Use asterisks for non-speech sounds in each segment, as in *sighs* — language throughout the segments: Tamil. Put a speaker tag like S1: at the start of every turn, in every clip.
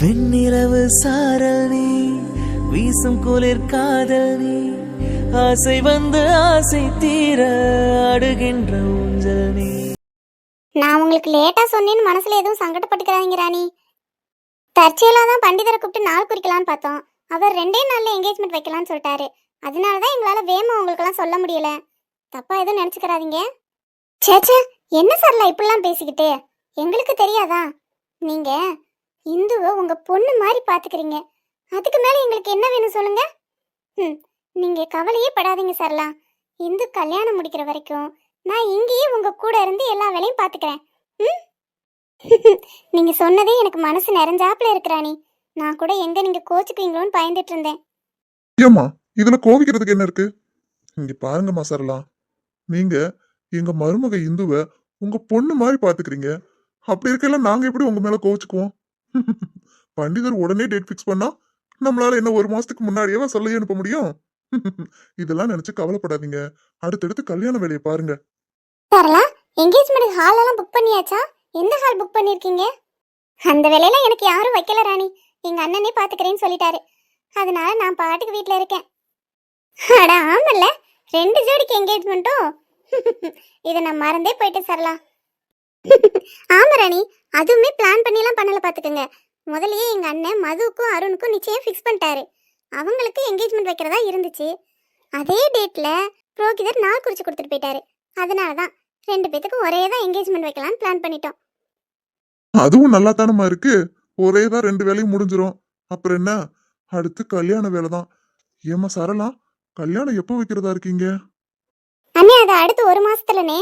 S1: வெண்ணிலவு சாரல் நீ வீசும் குளிர் காதல் நீ ஆசை வந்து ஆசை தீர அடுகின்ற ஊஞ்சல் நீ.
S2: நான் உங்களுக்கு லேட்டா சொன்னேன்னு மனசுல எதுவும் சங்கடப்பட்டுக்கிறாங்க ராணி. தற்செயலா தான் பண்டிதரை கூப்பிட்டு நாள் குறிக்கலாம்னு பார்த்தோம். அவர் ரெண்டே நாள்ல என்கேஜ்மெண்ட் வைக்கலாம்னு சொல்லிட்டாரு. அதனால தான் எங்களால் வேமா உங்களுக்கெல்லாம் சொல்ல முடியல. தப்பா எதுவும் நினச்சிக்கிறாதீங்க சேச்சே என்ன சார்ல இப்படிலாம் பேசிக்கிட்டு? எங்களுக்கு தெரியாதா? நீங்கள் இந்துவை உங்க பொண்ணு மாதிரி பாத்துக்கிறீங்க. அதுக்கு மேல எங்களுக்கு என்ன வேணும் சொல்லுங்க? ம் நீங்க கவலையே படாதீங்க சரலா இந்து கல்யாணம் முடிக்கிற வரைக்கும் நான் இங்கேயே உங்க கூட இருந்து எல்லா வேலையும் பாத்துக்கிறேன். ம் *laughs* நீங்க சொன்னதே எனக்கு மனசு நிறைஞ்சாப்புல இருக்கிறானி நான் கூட எங்க நீங்க கோச்சுக்குவீங்களோன்னு பயந்துட்டு இருந்தேன்.
S3: ஏம்மா இதுல கோவிக்கிறதுக்கு என்ன இருக்கு? இங்க பாருங்கம்மா சரலா நீங்க எங்க மருமக இந்துவை உங்க பொண்ணு மாதிரி பாத்துக்கிறீங்க. அப்படி இருக்கலாம் நாங்க எப்படி உங்க மேல கோவிச்சுக்குவோம்? *laughs* பண்டிதர் உடனே டேட் ஃபிக்ஸ் பண்ணா நம்மளால என்ன ஒரு மாசத்துக்கு முன்னாடியே சொல்லி அனுப்ப முடியும்? *laughs* இதெல்லாம் நினைச்சு கவலைப்படாதீங்க. அடுத்தடுத்து கல்யாண வேலையை பாருங்க.
S2: சரளா என்கேஜ்மெண்ட் ஹால் எல்லாம் புக் பண்ணியாச்சா? எந்த ஹால் புக் பண்ணிருக்கீங்க? அந்த வேலையில எனக்கு யாரும் வைக்கல ராணி. எங்க அண்ணனே பாத்துக்கிறேன்னு சொல்லிட்டாரு. அதனால நான் பாட்டுக்கு வீட்ல இருக்கேன். அட ஆமல்ல ரெண்டு ஜோடிக்கு என்கேஜ்மெண்ட்டும் *laughs* இதை நான் மறந்தே போயிட்டேன் சரளா. ஆமா ராணி அதுவுமே பிளான் பண்ணிலாம் பண்ணல பாத்துக்கோங்க. முதல்லயே எங்க அண்ணன் மதுவுக்கும் அருணுக்கும் நிச்சயம் ஃபிக்ஸ் பண்ணிட்டாரு. அவங்களுக்கு என்கேஜ்மெண்ட் வைக்கிறதா இருந்துச்சு. அதே டேட்ல புரோகிதர் நாள் குறிச்சு கொடுத்துட்டு போயிட்டாரு. அதனால தான் ரெண்டு பேத்துக்கும் ஒரே தான் என்கேஜ்மெண்ட் வைக்கலாம்னு பிளான் பண்ணிட்டோம்.
S3: அதுவும் நல்லா தானம்மா இருக்கு? ஒரே தான் ரெண்டு வேலையும் முடிஞ்சிரும். அப்புறம் என்ன? அடுத்து கல்யாண வேலை தான் ஏம்மா சரளா கல்யாணம் எப்போ வைக்கிறதா இருக்கீங்க?
S2: அண்ணே அது அடுத்து ஒரு மாசத்துலனே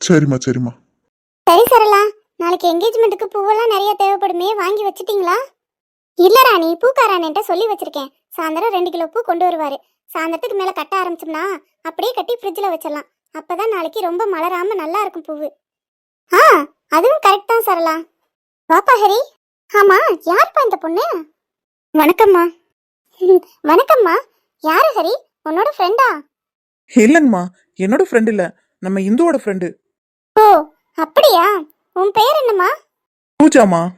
S3: சரிம்மா சரிம்மா.
S2: சரி சரளா நாளைக்கு என்கேஜ்மெண்ட்டுக்கு பூவெல்லாம் நிறைய தேவைப்படுமே வாங்கி வச்சிட்டீங்களா? இல்ல ராணி பூக்காரான்ட்ட சொல்லி வச்சிருக்கேன். சாயந்தரம் ரெண்டு கிலோ பூ கொண்டு வருவாரு. சாயந்தரத்துக்கு மேல கட்ட ஆரம்பிச்சோம்னா அப்படியே கட்டி ஃப்ரிட்ஜில் வச்சிடலாம். அப்பதான் நாளைக்கு ரொம்ப மலராம நல்லா இருக்கும் பூவு. ஆ அதுவும் கரெக்ட் தான் சரளா. வாப்பா ஹரி. ஆமா யாருப்பா இந்த பொண்ணு? வணக்கம்மா. *laughs* வணக்கம்மா. யாரு ஹரி? உன்னோட ஃப்ரெண்டா
S4: இல்லைங்கம்மா என்னோட ஃப்ரெண்ட் இல்ல. நம்ம இந்துவோட ஃப்ரெண்டு
S2: ஓ அப்படியா? உன் பேர் என்னம்மா?
S4: பூஜாமா.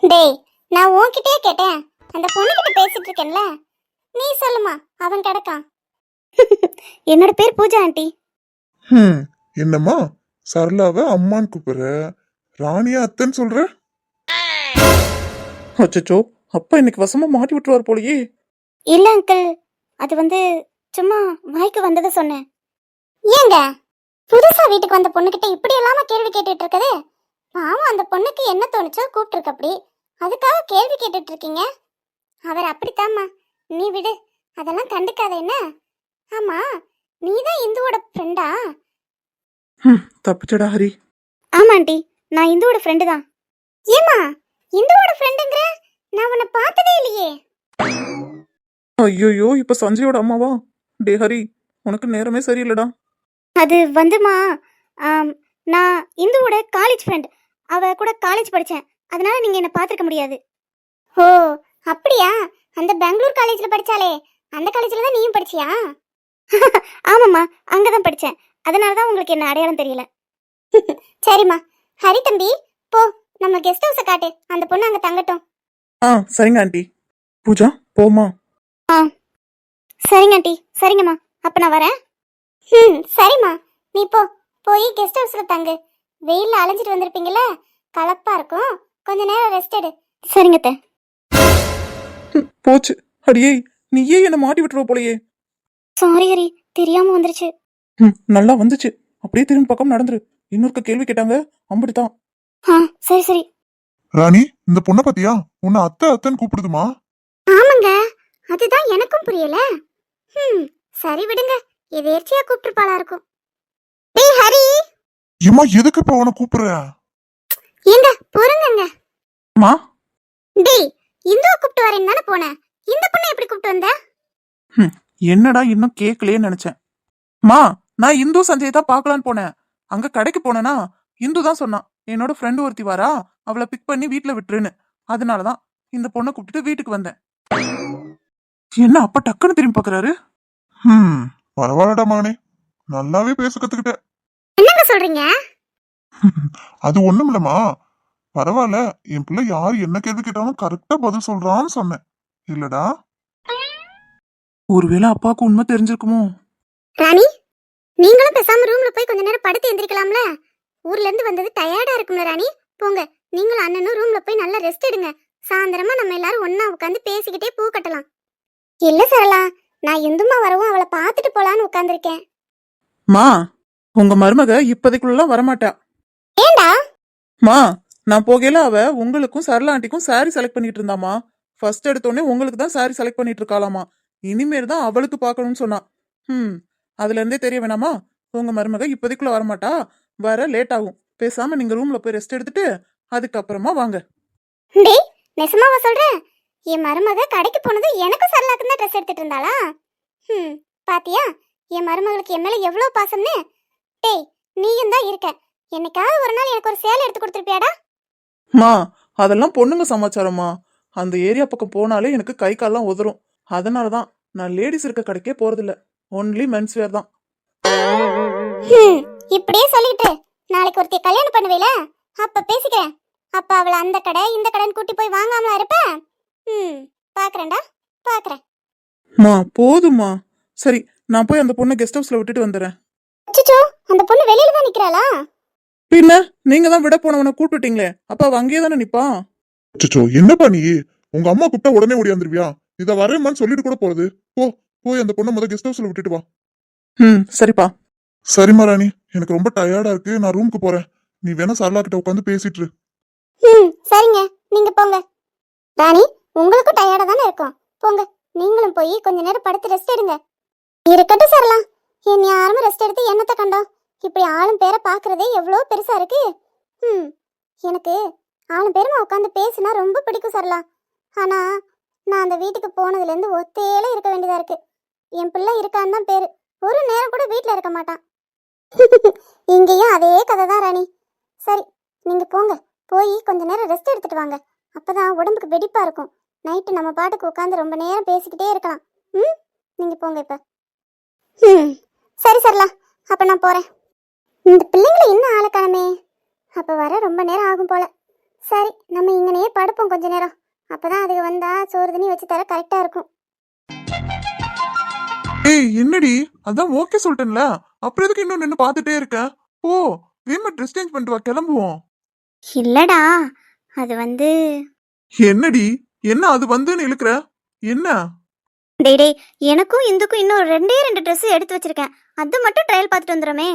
S2: டேய் நான் உன்கிட்டயே கேட்டேன். அந்த பொண்ணுகிட்ட பேசிட்டு இருக்கேன்ல. நீ சொல்லுமா அவன் கிடக்கான். *laughs* என்னோட பேர் பூஜா ஆண்டி.
S3: ஹம் என்னம்மா? சரளாவை அம்மான்னு கூப்பிடுற. ராணியா அத்தைன்னு சொல்ற?
S4: அச்சச்சோ அப்பா இன்னைக்கு வசமா மாட்டி விட்டுருவார் போலயே.
S2: இல்ல அங்கிள். அது வந்து சும்மா வாய்க்கு வந்ததை சொன்னேன். ஏங்க? புதுசா வீட்டுக்கு வந்த பொண்ணுகிட்ட இப்படி இல்லாம கேள்வி கேட்டுட்டு இருக்கதே? பாவம் அந்த பொண்ணுக்கு என்ன தோணுச்சோ கூப்பிட்டுருக்கு அப்படி. அதுக்காக கேள்வி கேட்டுட்டு இருக்கீங்க? அவர் அப்படித்தாம்மா. நீ விடு. அதெல்லாம் கண்டுக்காத என்ன? ஆமா நீ தான் இந்துவோட ஃப்ரெண்டா
S4: தப்பிச்சடா ஹரி.
S2: ஆமா ஆண்டி. நான் இந்துவோட ஃப்ரெண்டு தான். ஏமா இந்துவோட ஃப்ரெண்டுங்கிற நான் உன்னை பார்த்ததே இல்லையே.
S4: ஐயோயோ இப்ப சஞ்சயோட அம்மாவா? டே ஹரி உனக்கு நேரமே சரியில்லடா.
S2: அது வந்துமா? நான் இந்துவோட காலேஜ் ஃப்ரெண்ட் அவ கூட காலேஜ் படித்தேன் அதனால நீங்க என்ன பார்த்துருக்க முடியாது. ஓ அப்படியா? அந்த பெங்களூர் காலேஜ்ல படிச்சாலே அந்த காலேஜ்ல தான் நீயும் படிச்சியா? *laughs* ஆமாம்மா அங்கதான் படிச்சேன். அதனால தான் உங்களுக்கு என்ன அடையாளம் தெரியல. *laughs* சரிம்மா. ஹரி தம்பி போ. நம்ம கெஸ்ட் ஹவுஸை காட்டு. அந்த பொண்ணு அங்க தங்கட்டும்.
S4: ஆ சரிங்க ஆண்டி. பூஜா போமா
S2: சரிங்க ஆண்டி. சரிங்கம்மா. அப்ப நான் வரேன். ம் சரிம்மா. நீ போ. போய் கெஸ்ட் ஹவுஸ்ல தங்கு. வெயில்ல அலைஞ்சிட்டு வந்திருப்பீங்கல்ல? கலப்பா இருக்கும். கொஞ்ச நேரம் ரெஸ்ட் எடு. சரிங்க அத்தை.
S4: போச்சு. அடியே நீயே என்ன மாட்டி விட்டுருவ போலயே.
S2: சாரி ஹரி தெரியாம வந்துருச்சு.
S4: ம், நல்லா வந்துச்சு. அப்படியே திரும்பி பக்கம் நடந்துரு. இன்னொருக்க கேள்வி கேட்டாங்க. அம்படித்தான்
S2: ஆ சரி சரி.
S3: ராணி இந்த பொண்ணை பத்தியா? உன்னை அத்தை அத்தைன்னு கூப்பிடுதுமா?
S2: ஆமாங்க. அதுதான் எனக்கும் புரியல. ம் சரி விடுங்க. எதேர்ச்சியா கூப்பிட்டுருப்பாளா இருக்கும். டேய் ஹரி.
S3: ஏம்மா எதுக்கு இப்ப அவனை கூப்பிடுற?
S2: ஏங்க பொறுங்கங்க.
S4: அம்மா
S2: டேய் இந்துவை கூப்பிட்டு வரேன்னு தானே போனேன். இந்த பொண்ணை எப்படி கூப்பிட்டு வந்த?
S4: என்னடா இன்னும் கேட்கலையே நினைச்சேன். மா நான் இந்து சஞ்சய் தான் பார்க்கலான்னு போனேன். அங்க கடைக்கு போனேனா இந்து தான் சொன்னான் என்னோட ஃப்ரெண்டு ஒருத்தி வரா அவளை பிக் பண்ணி வீட்ல விட்டுருன்னு. அதனாலதான் இந்த பொண்ணை கூப்பிட்டுட்டு வீட்டுக்கு வந்தேன். என்ன அப்ப டக்குன்னு திரும்பி பாக்குறாரு
S3: ஹம். பரவாயில்லடா மகனே. நல்லாவே பேச கத்துக்கிட்ட
S2: என்னங்க சொல்றீங்க? *laughs*
S3: அது ஒண்ணுமில்லம்மா. பரவாயில்ல என் பிள்ளை யார் என்ன கேள்வி கேட்டாலும் கரெக்டா பதில் சொல்றான்னு சொன்னேன். இல்லடா.
S4: ஒருவேளை அப்பாவுக்கு உண்மை தெரிஞ்சிருக்குமோ?
S2: ராணி நீங்களும் பேசாம ரூம்ல போய் கொஞ்ச நேரம் படுத்து எந்திரிக்கலாம்ல? ஊர்ல இருந்து வந்தது டயர்டா இருக்கும்ல ராணி? போங்க நீங்களும் அண்ணனும் ரூம்ல போய் நல்லா ரெஸ்ட் எடுங்க. சாயந்தரமா நம்ம எல்லாரும் ஒண்ணா உட்காந்து பேசிக்கிட்டே பூ கட்டலாம். இல்ல சரளா நான் இந்துமா வரவும் அவளை பார்த்துட்டு போலான்னு உட்காந்துருக்கேன்
S4: மா உங்க மருமக இப்போதைக்குள்ளலாம் வரமாட்டா.
S2: ஏண்டா?
S4: மா நான் போகையில அவ உங்களுக்கும் சரளா ஆண்டிக்கும் saree செலக்ட் பண்ணிட்டு இருந்தாமா ஃபர்ஸ்ட் எடுத்தோடனே உங்களுக்கு தான் saree செலக்ட் பண்ணிட்டு இருக்காளாமா. இனிமேல் தான் அவளுக்கு பார்க்கணும்னு சொன்னா. ம் அதுல இருந்தே தெரிய வேணாமா? உங்க மருமக இப்போதைக்குள்ள வரமாட்டா. வர லேட் ஆகும். பேசாம நீங்க ரூம்ல போய் ரெஸ்ட் எடுத்துட்டு அதுக்கப்புறமா வாங்க.
S2: டேய் நெசமாவா சொல்ற? என் மருமக கடைக்கு போனது எனக்கும் சரளாக்கும் தான் ட்ரெஸ் எடுத்துட்டு இருந்தாளா? ம் பாத்தியா? என் மருமகளுக்கு என் மேல எவ்வளவு பாசம்னு? டேய் நீயும் தான் இருக்க. என்னைக்காவது ஒரு நாள் எனக்கு ஒரு சேலை எடுத்து கொடுத்துருப்பியாடா?
S4: மா அதெல்லாம் பொண்ணுங்க சமாச்சாரமா அந்த ஏரியா பக்கம் போனாலே எனக்கு கை கால்லாம் உதறும். அதனால தான் நான் லேடிஸ் இருக்க கடைக்கே போறதில்ல. ஒன்லி மென்ஸ் வேர் தான்.
S2: ஹம், இப்படியே சொல்லிட்டு நாளைக்கு ஒருத்தி கல்யாணம் பண்ணுவேல? அப்ப பேசிக்கிறேன். அப்ப அவளை அந்த கடை இந்த கடைன்னு கூட்டி போய் வாங்காமலா இருப்ப? ம் பாக்குறேன்டா பாக்குறேன்.
S4: மா போதுமா சரி நான் போய் அந்த பொண்ணை கெஸ்ட் ஹவுஸ்ல விட்டுட்டு வந்துடுறேன்.
S2: அச்சச்சோ அந்த பொண்ணு வெளியில தான் நிக்கிறாளா?
S4: பின்ன நீங்க தான் விட போனவனை கூப்பிட்டுட்டீங்களே. அப்ப அவ அங்கேயே தானே நிப்பான்
S3: அச்சச்சோ என்னப்பா நீ? உங்க அம்மா கூப்பிட்டா உடனே ஓடியாந்துருவியா இத வரேம்மான்னு சொல்லிட்டு கூட போறது. போ போய் அந்த பொண்ணை முத கெஸ்ட் ஹவுஸ்ல விட்டுட்டு வா.
S4: ம் சரிப்பா.
S3: சரிம்மா ராணி. எனக்கு ரொம்ப டயர்டா இருக்கு. நான் ரூமுக்கு போறேன். நீ வேணா சரளா கிட்ட உட்காந்து பேசிட்டு இரு.
S2: ம் சரிங்க. நீங்க போங்க. ராணி உங்களுக்கும் டயர்டா தானே இருக்கும்? போங்க நீங்களும் போய் கொஞ்ச நேரம் படுத்து ரெஸ்ட் எடுங்க. இருக்கட்டும் சரலாம் என் யாரும் ரெஸ்ட் எடுத்து என்னத்தை கண்டோம்? இப்படி ஆளும் பேரை பார்க்கறதே எவ்வளோ பெருசா இருக்கு. ம் எனக்கு ஆளும் பேருமா உட்காந்து பேசினா ரொம்ப பிடிக்கும் சரலாம் ஆனா நான் அந்த வீட்டுக்கு போனதுலேருந்து ஒத்தையில இருக்க வேண்டியதா இருக்கு. என் பிள்ளை இருக்கான்னு தான் பேரு. ஒரு நேரம் கூட வீட்டில் இருக்க மாட்டான். *laughs* இங்கேயும் அதே கதை தான் ராணி. சரி நீங்கள் போங்க. போய் கொஞ்ச நேரம் ரெஸ்ட் எடுத்துட்டு வாங்க. அப்பதான் உடம்புக்கு வெடிப்பாக இருக்கும். நைட்டு நம்ம பாட்டுக்கு உட்காந்து ரொம்ப நேரம் பேசிக்கிட்டே இருக்கலாம். ம்? நீங்க போங்க இப்ப. ம். சரி சரலா அப்ப நான் போறேன். இந்த பிள்ளைங்களை இன்னும் ஆளக்கானமே அப்ப வர ரொம்ப நேரம் ஆகும் போல. சரி நம்ம இங்கனையே படுப்போம் கொஞ்ச நேரம். அப்பதான் அதுக்கு வந்தா சோறு தண்ணி வச்சு தர கரெக்டா இருக்கும்.
S4: ஏய் என்னடி? அதான் ஓகே சொல்லிட்டேன்ல. அப்புறம் எதுக்கு இன்னும் நின்று பார்த்துட்டே இருக்க? ஓ வேமா ட்ரெஸ் சேஞ்ச் பண்ணிட்டு வா கிளம்புவோம்.
S2: இல்லடா அது வந்து
S4: என்னடி? என்ன அது வந்துன்னு இழுக்கிற? என்ன?
S2: டேய் டேய் எனக்கும் இந்துக்கும் இன்னும் ரெண்டே ரெண்டு Dress எடுத்து வச்சிருக்கேன். அது மட்டும் ட்ரையல் பார்த்துட்டு வந்துடுமே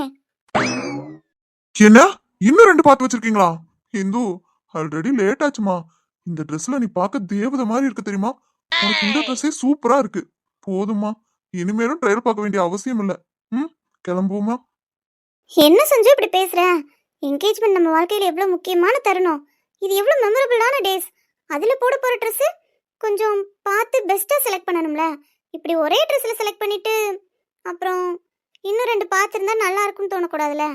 S3: என்ன? இன்னும் ரெண்டு பார்த்து வச்சிருக்கீங்களா? இந்து ஆல்ரெடி லேட் ஆச்சுமா. இந்த ட்ரெஸ்ல நீ பார்க்க தேவதை மாதிரி இருக்கு தெரியுமா? உனக்கு இந்த ட்ரெஸ்ஸே சூப்பரா இருக்கு. போதுமா இனிமேலும் ட்ரையல் பார்க்க வேண்டிய அவசியம் இல்ல. ம் கிளம்புவோமா?
S2: என்ன செஞ்சு இப்படி பேசுற? என்கேஜ்மெண்ட் நம்ம வாழ்க்கையில எவ்வளவு முக்கியமான தருணம். இது எவ்வளவு மெமரபிளான டேஸ் அதுல போட போற Dress கொஞ்சம் பார்த்து பெஸ்டா செலக்ட் பண்ணணும்ல. இப்படி ஒரே ட்ரெஸ்ல செலக்ட் பண்ணிட்டு அப்புறம் இன்னும் ரெண்டு பார்த்துருந்தா நல்லா இருக்கும்னு தோணக்கூடாதுல்ல?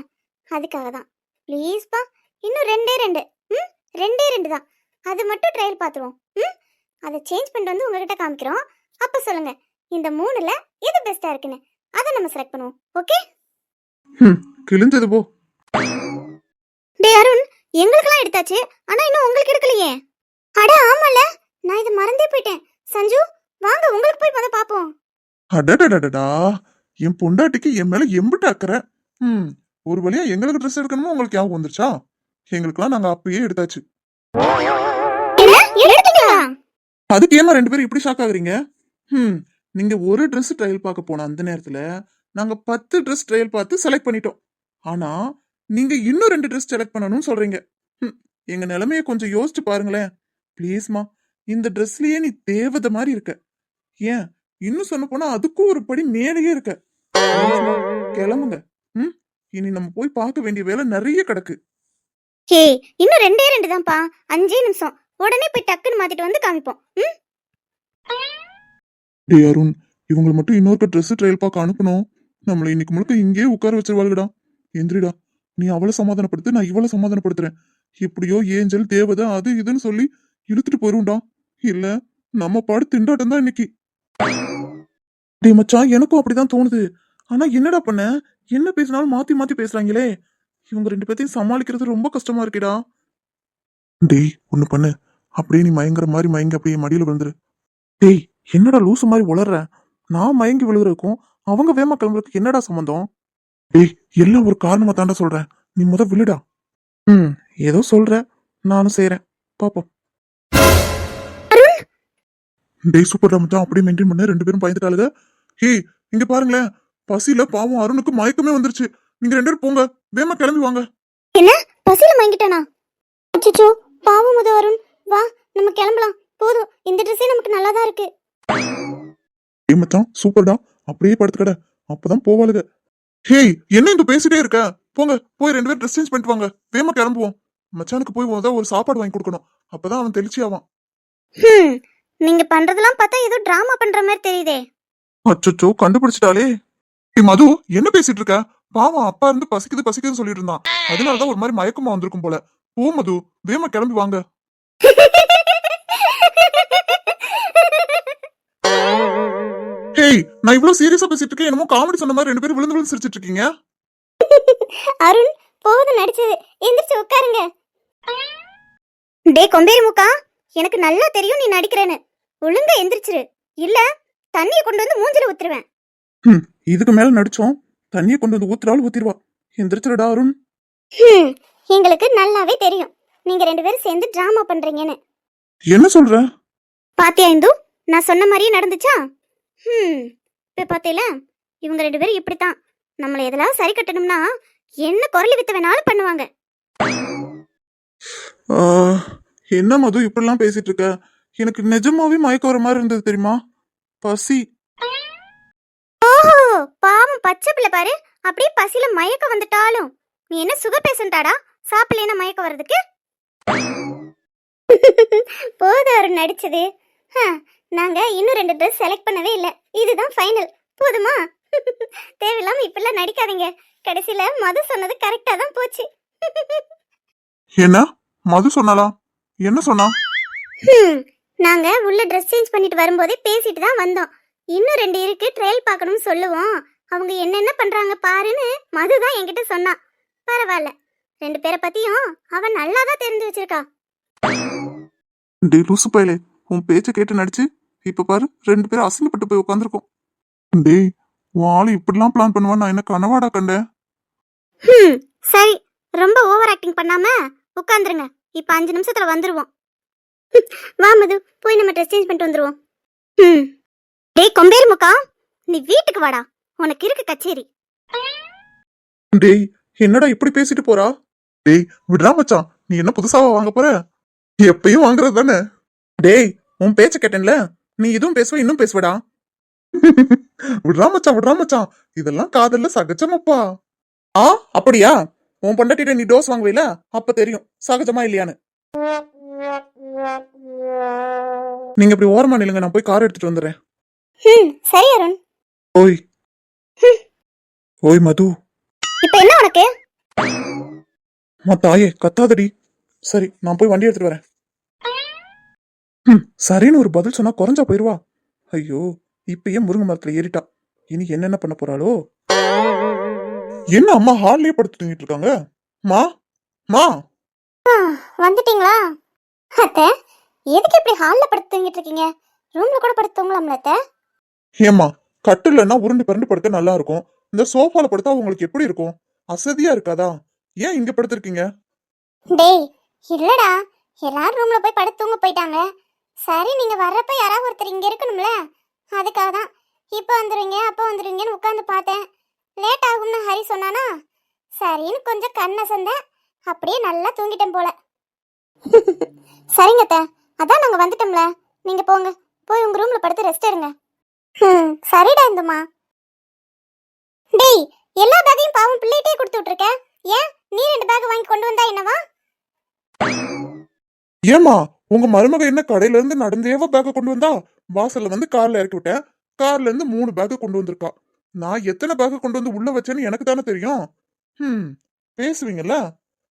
S2: அதுக்காக தான். ப்ளீஸ்ப்பா இன்னும் ரெண்டே ரெண்டு. ம்? ரெண்டே ரெண்டு தான். அது மட்டும் ட்ரையல் பார்த்துருவோம். ம்? அதை சேஞ்ச் பண்ணிட்டு வந்து உங்ககிட்ட காமிக்கிறோம். அப்போ சொல்லுங்க இந்த மூணுல எது பெஸ்டா இருக்குன்னு? அதை நம்ம செலக்ட் பண்ணுவோம். ஓகே
S4: கிழிஞ்சது போ.
S2: டே அருண் எங்களுக்கெல்லாம் எடுத்தாச்சு. ஆனா இன்னும் உங்களுக்கு எடுக்கலையே. அட ஆமால. நான் இதை மறந்தே போயிட்டேன். சஞ்சு வாங்க உங்களுக்கு போய் முத பாப்போம்.
S3: அடடடடடா. என் பொண்டாட்டிக்கு என் மேல எம்பிட்டு அக்கறை. ம். ஒரு வழியா எங்களுக்கு ட்ரெஸ் எடுக்கணுமோ உங்களுக்கு ஞாபகம் வந்துருச்சா? எங்களுக்கெல்லாம் நாங்க அப்பயே எடுத்தாச்சு.
S4: அதுக்கு ஏமா ரெண்டு பேரும் இப்படி ஷாக் ஆகுறீங்க? ம். நீங்க ஒரு Dress ட்ரையல் பார்க்க போன அந்த நேரத்துல நாங்க பத்து Dress ட்ரையல் பார்த்து செலக்ட் பண்ணிட்டோம். ஆனா நீங்க இன்னும் ரெண்டு Dress செலக்ட் பண்ணணும்னு சொல்றீங்க. ம், எங்க நிலைமைய கொஞ்சம் யோசிச்சு பாருங்களேன். ப்ளீஸ்மா இந்த ட்ரெஸ்லயே நீ தேவதை மாதிரி இருக்க. ஏன்? இன்னும் சொல்ல போனா அதுக்கும் ஒரு படி மேலேயே இருக்க. கிளம்புங்க. ம்? இனி நம்ம போய் பார்க்க வேண்டிய வேலை நிறைய கிடக்கு.
S2: ஹே இன்னும் ரெண்டே ரெண்டு தான்ப்பா அஞ்சே நிமிஷம். உடனே போய் டக்குன்னு மாத்திட்டு வந்து காமிப்போம். ம்?
S3: டே அருண் இவங்களை மட்டும் இன்னொருக்க ட்ரெஸ் ட்ரையல் பார்க்க அனுப்பணும். நம்மளை இன்னைக்கு முழுக்க இங்கேயே உட்கார வச்சிருவாளுடா. எந்திரிடா. நீ அவளை சமாதானப்படுத்து நான் இவளை சமாதானப்படுத்துறேன். எப்படியோ ஏஞ்சல் தேவதை அது இதுன்னு சொல்லி இழுத்துட்டு போயிரும்டா. இல்ல நம்ம பாடு திண்டாட்டம் தான் இன்னைக்கு.
S4: டேய் மச்சான் எனக்கும் அப்படிதான் தோணுது. ஆனா என்னடா பண்ண? என்ன பேசினாலும் மாத்தி மாத்தி பேசுறாங்களே. இவங்க ரெண்டு பேர்த்தையும் சமாளிக்கிறது ரொம்ப கஷ்டமா இருக்கேடா. டேய் ஒண்ணு பண்ணு. அப்படியே நீ மயங்குற மாதிரி மயங்கி அப்படியே மடியில விழுந்துரு. டேய் என்னடா லூசு மாதிரி உளர்ற? நான் மயங்கி விழுகிறதுக்கும் அவங்க வேமா கிளம்புறதுக்கு என்னடா சம்மந்தம் டேய் எல்லாம் ஒரு காரணமா தாண்டா சொல்றேன். நீ முத விழுடா. ம் ஏதோ சொல்ற. நானும் செய்யறேன் பாப்போம். டேய் சூப்பர் மச்சான். அப்படியே மெயின்டைன் பண்ண. ரெண்டு பேரும் பயந்துட்டாளுங்க ஹே இங்க பாருங்களேன். பசியில பாவம் அருணுக்கு மயக்கமே வந்துருச்சு. நீங்க ரெண்டு பேரும் போங்க. வேமா கிளம்பி வாங்க.
S2: என்ன? பசியில வாங்கிட்டேனா அச்சோ பாவம் முத வருண். வா நம்ம கிளம்பலாம். போதும். இந்த ட்ரெஸ்ஸே நமக்கு நல்லா தான் இருக்கு.
S4: ஏய் மச்சான் சூப்பர்டா அப்படியே படுத்துக்கட. அப்பதான் போவாளுக. ஹேய் என்ன இந்த பேசிட்டே இருக்க? போங்க போய் ரெண்டு பேரும் ட்ரெஸ் சேஞ்ச் பண்ணிட்டு வாங்க. வேமா கிளம்புவோம். மச்சானுக்கு போய் முத ஒரு சாப்பாடு வாங்கி கொடுக்கணும். அப்பதான் அவன் தெளிச்சி ஆவான்.
S2: நீங்க பண்றதெல்லாம் பார்த்தா ஏதோ டிராமா பண்ற மாதிரி தெரியுதே.
S4: அச்சோ கண்டுபிடிச்சிட்டாலே மது என்ன பேசிட்டு இருக்க? பாவம் அப்பா இருந்து பசிக்குது பசிக்குதுன்னு சொல்லிட்டு இருந்தான். அதனாலதான் ஒரு மாதிரி மயக்கமா வந்திருக்கும் போல. போ மது வேமா கிளம்பி வாங்க. ஹேய் நான் இவ்வளவு சீரியஸா பேசிட்டு இருக்கேன். என்னமோ காமெடி சொன்ன மாதிரி ரெண்டு பேரும் விழுந்து விழுந்து சிரிச்சிட்டு இருக்கீங்க.
S2: அருண் போதும் நடிச்சது. எந்திரிச்சு உட்காருங்க. டே கொம்பேரி முக்கா எனக்கு நல்லா தெரியும் நீ நடிக்கிறேன்னு. ஒழுங்கா எந்திரிச்சிரு. இல்ல தண்ணியை கொண்டு வந்து மூஞ்சில ஊத்துருவேன்.
S4: இதுக்கு மேல நடிச்சோம். தண்ணியை கொண்டு வந்து ஊத்துறாலும் ஊத்திடுவா எந்திரிச்சிருடா அருண்.
S2: எங்களுக்கு நல்லாவே தெரியும். நீங்க ரெண்டு பேரும் சேர்ந்து டிராமா பண்றீங்கன்னு.
S4: என்ன சொல்ற?
S2: பாத்தியா இந்து? நான் சொன்ன மாதிரியே நடந்துச்சா? ஹம் இப்ப பாத்தீல இவங்க ரெண்டு பேரும் இப்படித்தான். நம்மளை எதெல்லாம் சரி கட்டணும்னா என்ன குரலி வித்த வேணாலும் பண்ணுவாங்க.
S4: என்ன மது இப்படிலாம் பேசிட்டு இருக்க? எனக்கு நிஜமாவே மயக்கம் வர மாதிரி இருந்தது தெரியுமா? பசி.
S2: ஓஹோ பாவம் பச்சை பிள்ளை பாரு. அப்படியே பசியில மயக்க வந்துட்டாலும். நீ என்ன சுகர் பேஷண்டாடா சாப்பிடலனா மயக்க வர்றதுக்கு? போதும் அவர் நடிச்சது. நாங்க இன்னும் ரெண்டு ட்ரெஸ் செலக்ட் பண்ணவே இல்லை. இதுதான் ஃபைனல் போதுமா? தேவையில்லாம இப்படிலாம் நடிக்காதீங்க. கடைசியில மது சொன்னது கரெக்டா தான் போச்சு.
S4: என்ன? மது சொன்னாலா என்ன சொன்னா?
S2: நாங்க உள்ள ட்ரெஸ் சேஞ்ச் பண்ணிட்டு வரும்போதே பேசிட்டு தான் வந்தோம். இன்னும் ரெண்டு இருக்கு ட்ரையல் பார்க்கணும்னு சொல்லுவோம். அவங்க என்னென்ன பண்றாங்க பாருன்னு மது தான் என்கிட்ட சொன்னா பரவாயில்ல. ரெண்டு பேரை பத்தியும் அவன் நல்லா தான் தெரிஞ்சு வச்சிருக்கா.
S4: டேய் லூசு பயலே உன் பேச்ச கேட்டு நடிச்சு இப்ப பாரு ரெண்டு பேரும் அசிங்கப்பட்டு போய் உட்காந்துருக்கோம் டேய் உன் ஆளு இப்படிலாம் பிளான் பண்ணுவான்னு நான் என்ன கனவாடா கண்டேன்?
S2: சரி ரொம்ப ஓவர் ஆக்டிங் பண்ணாம உட்காந்துருங்க இப்ப அஞ்சு நிமிஷத்துல வந்துருவோம். வா மது. போய் நம்ம ட்ரெஸ் சேஞ்ச் பண்ணிட்டு வந்துருவோம். ம் டேய் கொம்பேர் முக்கா. நீ வீட்டுக்கு வாடா. உனக்கு இருக்கு கச்சேரி.
S4: டேய் என்னடா இப்படி பேசிட்டு போறா? டேய் விடுறா மச்சான். நீ என்ன புதுசாவா வாங்க போற? எப்பயும் வாங்குறது தானே? டேய் உன் பேச்ச கேட்டேன்ல. நீ இதுவும் பேசுவ இன்னும் பேசுவடா? விடுறா மச்சான் விடுறா மச்சான். இதெல்லாம் காதல்ல சகஜமப்பா. ஆ அப்படியா? உன் பொண்டாட்டிட்ட நீ டோஸ் வாங்குவீல? அப்ப தெரியும். சகஜமா இல்லையான்னு. நீங்க இப்படி ஓரமா நில்லுங்க நான் போய் கார் எடுத்துட்டு வந்துடுறேன்.
S2: ம் சரி அருண்.
S4: ஓய். ஓய் மது.
S2: இப்போ என்ன உனக்கு?
S4: தாயே கத்தாதடி. சரி நான் போய் வண்டி எடுத்துட்டு வரேன். ம் சரின்னு ஒரு பதில் சொன்னா குறைஞ்சா போயிருவா. ஐயோ இப்பயே முருங்கை மரத்துல ஏறிட்டா. இனி என்னென்ன பண்ண போறாளோ? என்ன அம்மா ஹால்லயே படுத்து தூங்கிட்டு இருக்காங்க? மா மா.
S2: வந்துட்டீங்களா? அத்தை எதுக்கு இப்படி ஹால்ல படுத்து தூங்கிட்டு இருக்கீங்க? ரூம்ல கூட படுத்து தூங்கலாம்ல அத்தை?
S4: ஏம்மா கட்டில்னா உருண்டு பரண்டு படுக்க நல்லா இருக்கும். இந்த சோஃபால படுத்தா உங்களுக்கு எப்படி இருக்கும்? அசதியா இருக்காதா? ஏன் இங்க படுத்திருக்கீங்க?
S2: டேய் இல்லடா. எல்லாரும் ரூம்ல போய் படுத்து தூங்க போயிட்டாங்க. சரி நீங்க வர்றப்ப யாராவது ஒருத்தர் இங்க இருக்கணும்ல? அதுக்காக தான். இப்போ வந்துருவீங்க அப்போ வந்துருவீங்கன்னு உட்காந்து பார்த்தேன். லேட் ஆகும்னு ஹரி சொன்னானா? சரின்னு கொஞ்சம் கண்ணை சந்தேன் அப்படியே நல்லா தூங்கிட்டேன் போல. *laughs* சரிங்க அத்தை. அதான் நாங்க வந்துட்டோம்ல. நீங்க போங்க. போய் உங்க ரூம்ல படுத்து ரெஸ்ட் எடுங்க. ம் சரிடா இந்துமா. டேய் எல்லா பேக்கையும் பாவம் பிள்ளைகிட்டே கொடுத்து விட்டுருக்க. ஏன்? நீ ரெண்டு பேக் வாங்கி கொண்டு வந்தா என்னவா?
S4: ஏமா உங்க மருமக என்ன கடையில இருந்து நடந்தேவா பேக்க கொண்டு வந்தா? வாசல்ல வந்து கார்ல இறக்கி விட்டேன். கார்ல இருந்து மூணு பேக்க கொண்டு வந்திருக்கா. நான் எத்தனை பேக்க கொண்டு வந்து உள்ள வச்சேன்னு எனக்கு தானே தெரியும். ம் பேசுவீங்கல்ல?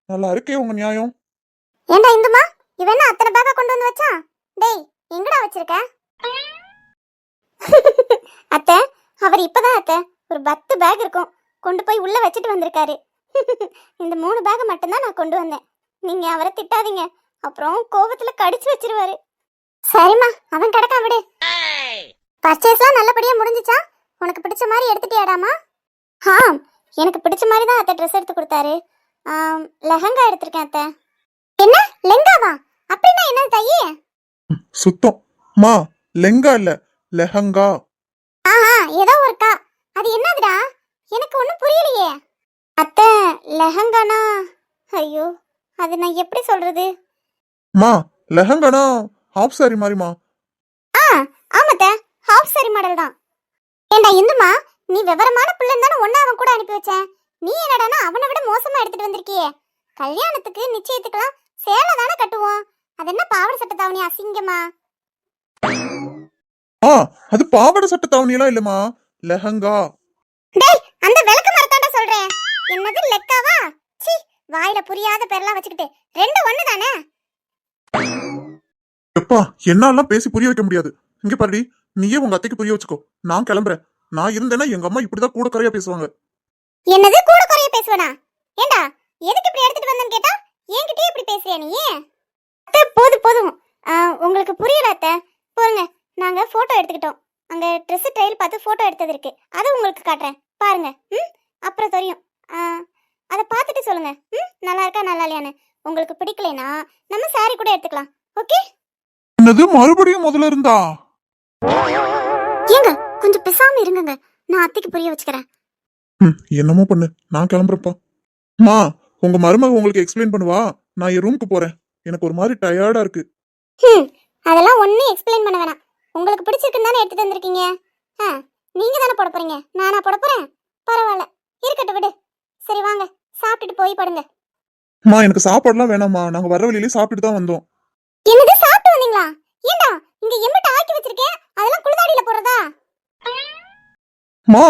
S4: நல்லா இருக்கே உங்க நியாயம்.
S2: ஏண்டா இந்துமா? இவன் அத்தனை பேக்கா கொண்டு வந்து வச்சான் டேய் எங்கடா வச்சிருக்க? *laughs* அத்தை அவர் இப்பதான் அத்தை. ஒரு பத்து பேக் இருக்கும். கொண்டு போய் உள்ள வச்சுட்டு வந்திருக்காரு. *laughs* இந்த மூணு பேக் மட்டும்தான் நான் கொண்டு வந்தேன். நீங்க அவரை திட்டாதீங்க. அப்புறம் கோபத்துல கடிச்சு வச்சிருவாரு. சரிம்மா அவன் கிடக்கா விடு. பர்ச்சேஸ்லாம் நல்லபடியா முடிஞ்சிச்சா? உனக்கு பிடிச்ச மாதிரி எடுத்துட்டியாடாமா ஆ எனக்கு பிடிச்ச மாதிரி தான் அத்தை ட்ரெஸ் எடுத்து கொடுத்தாரு. லெஹங்கா எடுத்திருக்கேன் அத்தை. என்ன? லெங்காவா அப்படின்னா என்ன தையே?
S3: சுத்தம். மா லெங்கா இல்ல லெஹங்கா.
S2: ஆஹா ஏதோ ஒருக்கா அது என்னதுடா? எனக்கு ஒன்றும் புரியலையே. அத்தை லெஹங்கானா? ஐயோ அது நான் எப்படி சொல்றது?
S3: மா லெஹங்கானா? ஹாஃப் சாரி மாதிரிமா
S2: ஆ ஆமாத்த. ஹாஃப் சாரி மாடல் தான். ஏண்டா இந்துமா நீ விவரமான பிள்ளைன்னு தானே ஒன்னா அவன் கூட அனுப்பி வச்சேன். நீ என்னடானா அவனை விட மோசமா எடுத்துட்டு வந்திருக்கியே. கல்யாணத்துக்கு நிச்சயத்துக்குலாம் சேலை தானே கட்டுவோம். அது என்ன பாவாடை சட்டை தாவணி அசிங்கமா?
S3: ஆ அது பாவாடை சட்டை தாவணியெல்லாம் இல்லம்மா. லெஹங்கா.
S2: டேய் அந்த விளக்கு மரத்தாண்டா சொல்றேன். என்னது லெக்காவா? சி வாயில புரியாத பேர்லாம் வச்சுக்கிட்டு. ரெண்டு ஒண்ணு தானே
S3: எப்பா என்னாலாம் பேசி புரிய வைக்க முடியாது. இங்க பாருடி நீயே உங்க அத்தைக்கு புரிய வச்சுக்கோ. நான் கிளம்புறேன். நான் இருந்தேன்னா எங்க அம்மா இப்படிதான் கூட கரையா பேசுவாங்க.
S2: என்னது கூட குறைய பேசுவனா? ஏண்டா எதுக்கு இப்படி எடுத்துட்டு வந்தேன்னு கேட்டா? என்கிட்டயே இப்படி பேசுறியா நீ? அத்தை போதும். போதும் உங்களுக்கு புரியல அத்தை. போருங்க. நாங்க போட்டோ எடுத்துக்கிட்டோம். அங்க Dress ட்ரையல் பார்த்து போட்டோ எடுத்தது இருக்கு. அதை உங்களுக்கு காட்டுறேன். பாருங்க. ம் அப்புறம் தெரியும். அதை பார்த்துட்டு சொல்லுங்க. ம் நல்லா இருக்கா நல்லா இல்லையான்னு. உங்களுக்கு பிடிக்கலைனா நம்ம saree கூட எடுத்துக்கலாம். ஓகே?
S3: என்னது மறுபடியும் முதல்ல இருந்தா?
S2: ஏங்க கொஞ்சம் பேசாம இருங்கங்க. நான் அத்தைக்கு புரிய வச்சுக்கிறேன்.
S3: ம், என்னமோ பண்ணு. நான் கிளம்புறப்பா. மா உங்க மருமக உங்களுக்கு எக்ஸ்பிளைன் பண்ணுவா. நான் என் ரூமுக்கு போறேன். எனக்கு ஒரு மாதிரி டயர்டா இருக்கு.
S2: அதெல்லாம் ஒன்றும் எக்ஸ்பிளைன் பண்ண வேணாம். உங்களுக்கு பிடிச்சிருக்குன்னு தானே எடுத்துட்டு வந்திருக்கீங்க? ஆ நீங்க தானே போட போறீங்க? நானா போட போறேன்? பரவாயில்ல. இருக்கட்டும் விடு. சரி வாங்க. சாப்பிட்டுட்டு போய் படுங்க.
S3: மா எனக்கு சாப்பாடுலாம் வேணாம்மா. நாங்க வர வழியிலே சாப்பிட்டுட்டு தான் வந்தோம்.
S2: என்னது சாப்பிட்டு வந்தீங்களா? ஏண்டா இங்க எம்பிட்டு ஆக்கி வச்சிருக்கேன் அதெல்லாம் குளிதாடியில போடுறதா?
S3: மா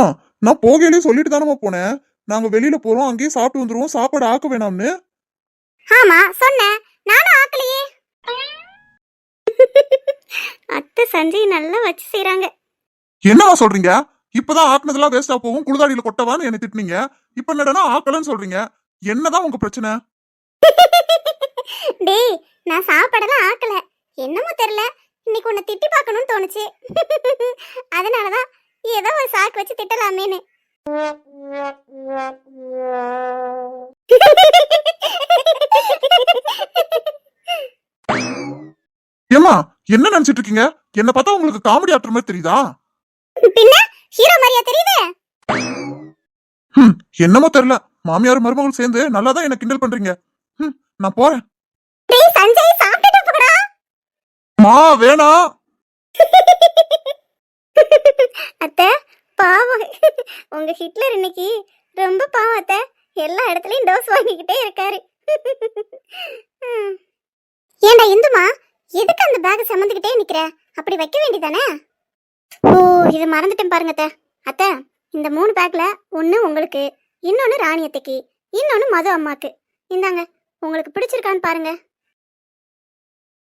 S3: நான் போகையிலே சொல்லிட்டு தானமா போனேன். நாங்க வெளியில போறோம் அங்கேயே சாப்பிட்டு வந்துருவோம். சாப்பாடு ஆக்க வேணாம்னு.
S2: ஆமா சொன்னேன். நானும் ஆக்கலையே. அத்தை சஞ்சய் நல்லா வச்சு செய்றாங்க.
S3: என்னவா சொல்றீங்க? இப்பதான் ஆக்குனதெல்லாம் வேஸ்டா போகும் குளிதாடியில கொட்டவான்னு என்ன திட்டுனீங்க. இப்ப என்னடனா ஆக்கலன்னு சொல்றீங்க. என்னதான் உங்க பிரச்சனை? *laughs*
S2: டேய் நான் சாப்பாடெல்லாம் ஆக்கல. என்னமோ தெரியல. இன்னைக்கு உன்னை திட்டி பார்க்கணும்னு தோணுச்சு. *laughs* அதனாலதான் ஏதோ ஒரு சாக்கு வச்சு திட்டலாமேன்னு.
S3: ஏமா என்ன நினைச்சிட்டு இருக்கீங்க? என்ன பார்த்தா உங்களுக்கு காமெடி ஆக்டர் மாதிரி தெரியுதா?
S2: பின்ன ஹீரோ மாதிரியா தெரியுது?
S3: ஹம், என்னமோ தெரியல. மாமியார் மருமகள் சேர்ந்து நல்லா தான் என்ன கிண்டல் பண்றீங்க. ஹம், நான் போறேன்.
S2: டேய் சஞ்சய் சாப்பிட்டுட்டு போடா.
S3: மா வேணாம்.
S2: அத்தை பாவம். உங்க ஹிட்லர் இன்னைக்கு ரொம்ப பாவம் அத்தை. எல்லா இடத்துலயும் டோஸ் வாங்கிக்கிட்டே இருக்காரு. ஏண்டா இந்துமா எதுக்கு அந்த பேக் சமந்துக்கிட்டே நிக்கிற? அப்படி வைக்க வேண்டியதானே? ஓ இது மறந்துட்டேன் பாருங்க அத்தை. அத்தை இந்த மூணு பேக்ல ஒன்று உங்களுக்கு இன்னொன்று ராணி அத்தைக்கு இன்னொன்று மது அம்மாக்கு. இந்தாங்க உங்களுக்கு பிடிச்சிருக்கான்னு பாருங்க.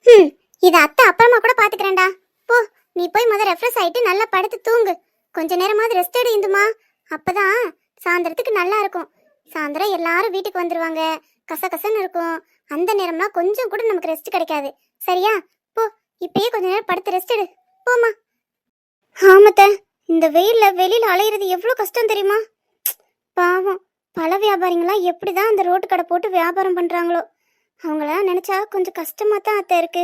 S2: ம் இதை அத்தை அப்புறமா கூட பாத்துக்கிறேன்டா. போ நீ போய் முத ரெஃப்ரெஷ் ஆயிட்டு நல்லா படுத்து தூங்கு. கொஞ்ச நேரமாவது ரெஸ்ட் எடு இந்துமா. அப்பதான் சாயந்தரத்துக்கு நல்லா இருக்கும். சாயந்தரம் எல்லாரும் வீட்டுக்கு வந்துருவாங்க. கசகசன்னு இருக்கும். அந்த நேரம்லாம் கொஞ்சம் கூட நமக்கு ரெஸ்ட் கிடைக்காது. சரியா? போ இப்பயே கொஞ்ச நேரம் படுத்து ரெஸ்ட் எடு. போமா ஆமத்த இந்த வெயில்ல வெளியில அலையிறது எவ்வளவு கஷ்டம் தெரியுமா? பாவம் பழ வியாபாரிங்களாம் எப்படிதான் அந்த ரோட்டு கடை போட்டு வியாபாரம் பண்றாங்களோ. அவங்களாம் நினைச்சா கொஞ்சம் கஷ்டமா தான் அத்தை இருக்கு.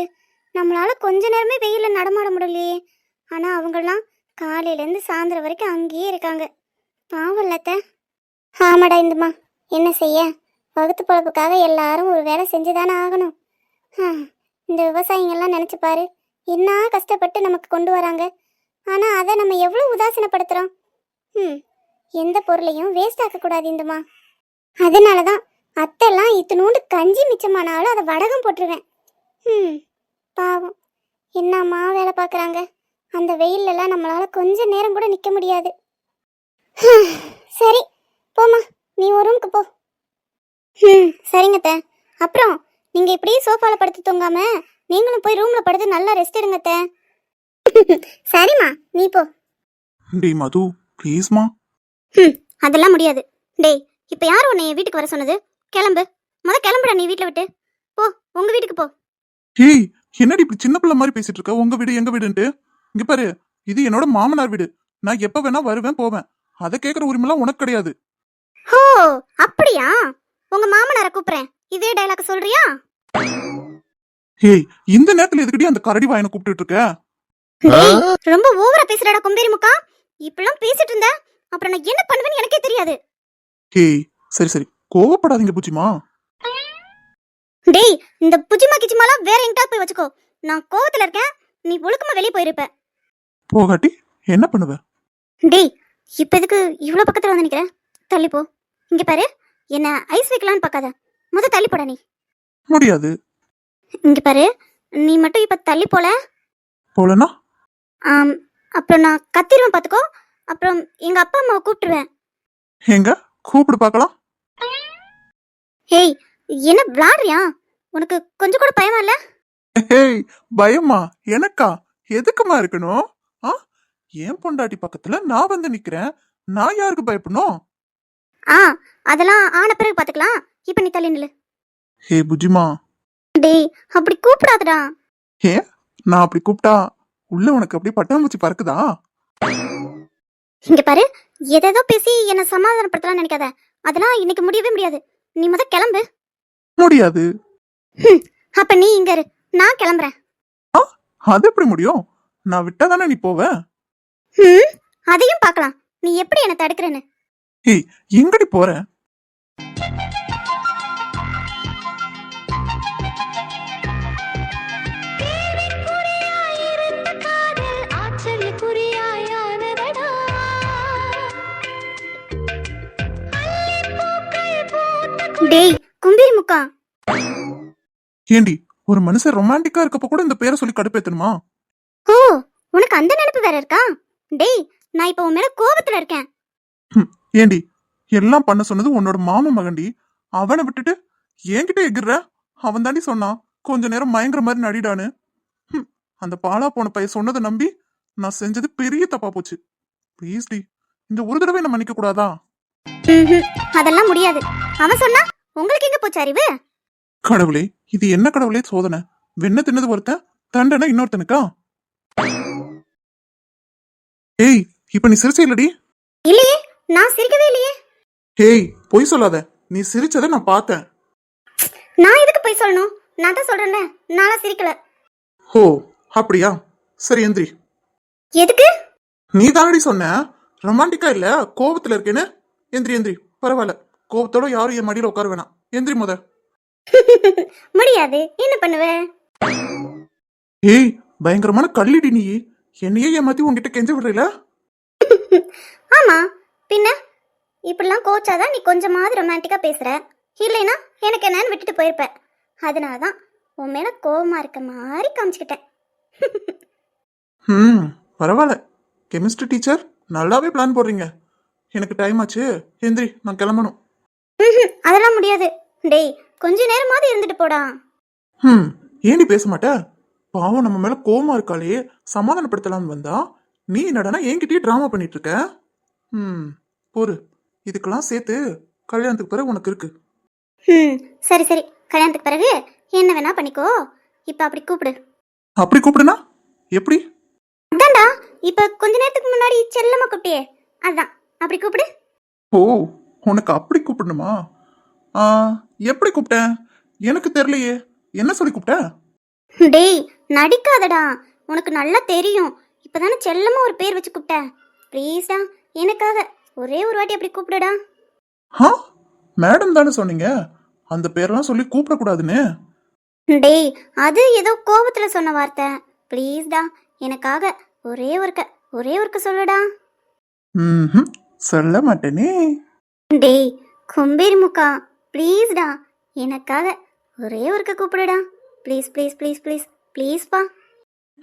S2: நம்மளால கொஞ்ச நேரமே வெயிலில் நடமாட முடியலையே. ஆனா அவங்கெல்லாம் காலையிலேருந்து சாயந்தரம் வரைக்கும் அங்கேயே இருக்காங்க. பாவம் இல்லத்த ஆமாடா இந்துமா என்ன செய்ய? வகுத்து பொழப்புக்காக எல்லாரும் ஒரு வேலை செஞ்சு தானே ஆகணும் இந்த விவசாயிங்கெல்லாம் நினச்சி பாரு. என்ன கஷ்டப்பட்டு நமக்கு கொண்டு வராங்க. ஆனால் அதை நம்ம எவ்வளோ உதாசீனப்படுத்துகிறோம் ம் எந்த பொருளையும் வேஸ்ட் ஆக்கக்கூடாது இந்துமா. அதனால தான் அத்தைலாம் இத்தினூண்டு கஞ்சி மிச்சமானாலும் அதை வடகம் போட்டுருவேன். ம் பாவம். என்னம்மா வேலை பார்க்குறாங்க? அந்த வெயில்லலாம் நம்மளால கொஞ்ச நேரம் கூட நிற்க முடியாது. *sighs* சரி போம்மா. நீ ஒரு ரூமுக்கு போ. ம் சரிங்க அத்தை. அப்புறம் நீங்கள் இப்படியே சோஃபாவில் படுத்து தூங்காம நீங்களும் போய் ரூமில் படுத்து நல்லா ரெஸ்ட் எடுங்க அத்தை. *laughs* சரிம்மா நீ போ.
S4: டேய் மது ப்ளீஸ்மா
S2: ம். அதெல்லாம் முடியாது. டேய் இப்போ யார் உன்னை என் வீட்டுக்கு வர சொன்னது? கிளம்பு. முத கிளம்புடா நீ வீட்டில் விட்டு. போ உங்கள் வீட்டுக்கு போ.
S4: ஹேய் என்னடி இப்படி சின்ன பிள்ளை மாதிரி பேசிட்டு இருக்க? உங்க வீடு எங்க வீடுன்ட்டு? இங்க பாரு இது என்னோட மாமனார் வீடு. நான் எப்ப வேணா வருவேன் போவேன். அதை கேக்குற உரிமைலாம் உனக்கு கிடையாது.
S2: ஓ அப்படியா? உங்க மாமனாரை கூப்பிடுறேன். இதே டைலாக் சொல்றியா?
S4: ஹேய் இந்த நேரத்துல எதுக்கடி அந்த கரடி வாயனை கூப்பிட்டுட்டு இருக்க?
S2: ரொம்ப ஓவரா பேசுறடா கொம்பேரி முக்கா. இப்படிலாம் பேசிட்டு இருந்த அப்புறம் நான் என்ன பண்ணுவேன்னு எனக்கே தெரியாது.
S4: ஹேய் சரி சரி. கோவப்படாதீங்க பூச்சிமா
S2: டேய் இந்த புஜிமா கிச்சிமாலாம் வேற எங்கிட்ட போய் வச்சுக்கோ. நான் கோவத்துல இருக்கேன் நீ ஒழுக்கமா வெளியே போயிருப்ப.
S4: போகாட்டி என்ன பண்ணுவ?
S2: டேய் இப்ப எதுக்கு இவ்வளவு பக்கத்துல வந்து நிக்கிற? தள்ளி போ. இங்க பாரு என்ன ஐஸ் வைக்கலான்னு பார்க்காத முத தள்ளி போடா நீ.
S4: முடியாது.
S2: இங்க பாரு நீ மட்டும் இப்ப தள்ளி போல.
S4: போலனா?
S2: அப்புறம் நான் கத்திருவேன் பாத்துக்கோ. அப்புறம் எங்க அப்பா அம்மாவை கூப்பிட்டுருவேன்.
S4: எங்க? கூப்பிடு பார்க்கலாம்
S2: ஏய் என்ன விளாடுறியா? உனக்கு கொஞ்சம் கூட பயமா இல்ல?
S4: ஹேய் பயமா? எனக்கா? எதுக்குமா இருக்கணும்? என் பொண்டாட்டி பக்கத்துல நான் வந்து நிக்கிறேன். நான் யாருக்கு பயப்படணும்?
S2: ஆ அதெல்லாம் ஆன பிறகு பாத்துக்கலாம். இப்ப நீ தள்ளி நில்லு.
S4: ஹே புஜிமா.
S2: டேய் அப்படி கூப்பிடாதடா.
S4: ஏ நான் அப்படி கூப்பிட்டா உள்ள உனக்கு அப்படி பட்டாம்பூச்சி பறக்குதா?
S2: இங்க பாரு எதேதோ பேசி என்ன சமாதானப்படுத்தலாம் நினைக்காத. அதெல்லாம் இன்னைக்கு முடியவே முடியாது. நீ முத கிளம்பு.
S4: முடியாது.
S2: அப்ப நீ இங்க இரு. நான் கிளம்புறேன்.
S4: அது எப்படி முடியும்? நான் விட்டா தானே நீ போவ?
S2: ம் அதையும் பார்க்கலாம். நீ எப்படி என்ன தடுக்கிறேன்னு?
S4: ஏய் எங்கடி போற?
S2: டேய் கும்பேரி முக்கா.
S4: ஏண்டி ஒரு மனுஷன் ரொமான்டிக்கா இருக்கப்ப கூட இந்த பேரை சொல்லி கடுப்பேத்தணுமா?
S2: ஓ உனக்கு அந்த நினைப்பு வேற இருக்கா? டேய் நான் இப்ப உன் மேல கோபத்துல இருக்கேன்.
S4: ஏண்டி? எல்லாம் பண்ண சொன்னது உன்னோட மாமன் மகன்டி. அவனை விட்டுட்டு என்கிட்ட எகிர்ற? அவன் தாண்டி சொன்னான் கொஞ்ச நேரம் மயங்குற மாதிரி நடிடான்னு. அந்த பாலா போன பையன் சொன்னதை நம்பி நான் செஞ்சது பெரிய தப்பா போச்சு. ப்ளீஸ் டி இந்த ஒரு தடவை என்ன மன்னிக்க கூடாதா?
S2: அதெல்லாம் முடியாது. அவன் சொன்னா உங்களுக்கு எங்க போச்சு அறிவு?
S4: கடவுளே இது என்ன கடவுளே சோதனை? வெண்ண தின்னது ஒருத்தன் தண்டனை இன்னொருத்தனுக்கா? ஏய் இப்ப நீ சிரிச்ச இல்லடி.
S2: இல்லையே நான் சிரிக்கவே இல்லையே.
S4: ஏய் பொய் சொல்லாத. நீ சிரிச்சதை நான் பார்த்தேன்.
S2: நான் எதுக்கு போய் சொல்லணும்? நான் தான் சொல்றேன்ல நான்லாம் சிரிக்கல.
S4: ஓ அப்படியா? சரி எந்திரி.
S2: எதுக்கு?
S4: நீ தானடி சொன்ன? ரொமான்டிக்கா இல்ல? கோபத்துல இருக்கேன்னு? எந்திரி எந்திரி. பரவாயில்ல. கோபத்தோட யாரும் என் மடியில உட்கார வேணாம். எந்திரி முத. *laughs*
S2: முடியாது. என்ன பண்ணுவ?
S4: ஏய் பயங்கரமான கல்லிடி நீ. என்னையே ஏமாத்தி உன்கிட்ட கெஞ்ச விடுறீல? *laughs*
S2: ஆமா. பின்ன? இப்படிலாம் கோச்சாதான் நீ கொஞ்சமாவது ரொமான்டிக்கா பேசுற. இல்லைனா எனக்கு என்னன்னு விட்டுட்டு போயிருப்ப. அதனால தான் உன் மேல கோவமா இருக்க மாதிரி காமிச்சுக்கிட்டேன். *laughs*
S4: ம் பரவாயில்ல. கெமிஸ்ட்ரி டீச்சர் நல்லாவே பிளான் போடுறீங்க. எனக்கு டைம் ஆச்சு. எந்திரி நான் கிளம்பணும்.
S2: அதெல்லாம் முடியாது. டேய் கொஞ்ச நேரமாவது இருந்துட்டு போடா.
S4: ம் ஏண்டி பேச மாட்ட? பாவம் நம்ம மேல கோவமா இருக்காளே சமாதானப்படுத்தலாம்னு வந்தா நீ என்னடானா என்கிட்டயே ட்ராமா பண்ணிட்டு இருக்க ம் பொறு. இதுக்கெல்லாம் சேர்த்து கல்யாணத்துக்கு பிறகு உனக்கு இருக்கு.
S2: ம் சரி சரி. கல்யாணத்துக்கு பிறகு என்ன வேணா பண்ணிக்கோ. இப்ப அப்படி கூப்பிடு.
S4: அப்படி கூப்பிடுனா? எப்படி?
S2: அதான்டா இப்ப கொஞ்ச நேரத்துக்கு முன்னாடி செல்லமா கூப்பிட்டியே. அதான். அப்படி கூப்பிடு.
S4: ஓ உனக்கு அப்படி கூப்பிடணுமா? ஆ எப்படி கூப்பிட்டேன்? எனக்கு தெரியலையே. என்ன சொல்லி கூப்பிட்ட?
S2: டேய் நடிக்காதடா. உனக்கு நல்லா தெரியும். இப்பதானே செல்லமா ஒரு பேர் வச்சு கூப்பிட்ட. ப்ளீஸ்டா எனக்காக. ஒரே ஒரு வாட்டி அப்படி கூப்பிடுடா.
S4: ஆ மேடம் தானே சொன்னீங்க? அந்த பேரெல்லாம் சொல்லி கூப்பிடக்கூடாதுன்னு
S2: டேய் அது ஏதோ கோபத்துல சொன்ன வார்த்தை. ப்ளீஸ்டா எனக்காக. ஒரே ஒருக்க ஒரே ஒருக்க சொல்லுடா.
S4: ம் சொல்ல மாட்டேனே.
S2: டேய் கொம்பேரி முக்கா. ப்ளீஸ்டா எனக்காக. ஒரே ஒருக்க கூப்பிடுடா. Please please please please ப்ளீஸ்ப்பா.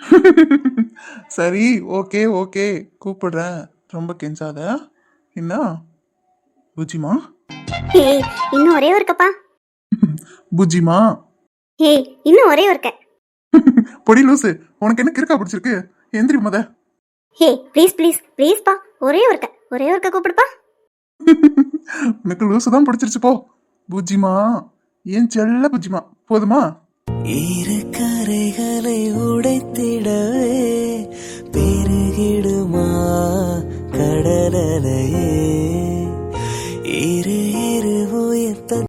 S2: *laughs*
S4: சரி ஓகே ஓகே. கூப்பிடுறேன். ரொம்ப கெஞ்சாத. என்ன? புஜிமா?
S2: ஏய் இன்னும் ஒரே ஒருக்கப்பா *laughs*
S4: புஜிமா?
S2: ஏய் இன்னும் ஒரே ஒருக்க *laughs*
S4: பொடி லூசு உனக்கு என்ன கிறுக்கா பிடிச்சிருக்கு? எந்திரி முத.
S2: ஹே ப்ளீஸ் ப்ளீஸ் ப்ளீஸ்ப்பா. ஒரே ஒருக்க ஒரே ஒருக்க கூப்பிடுப்பா.
S4: உனக்கு லூசு தான் பிடிச்சிருச்சு போ. புஜிமா ஏன் செல்ல புஜிமா போதுமா?
S1: இரு கரை உடைத்திடவே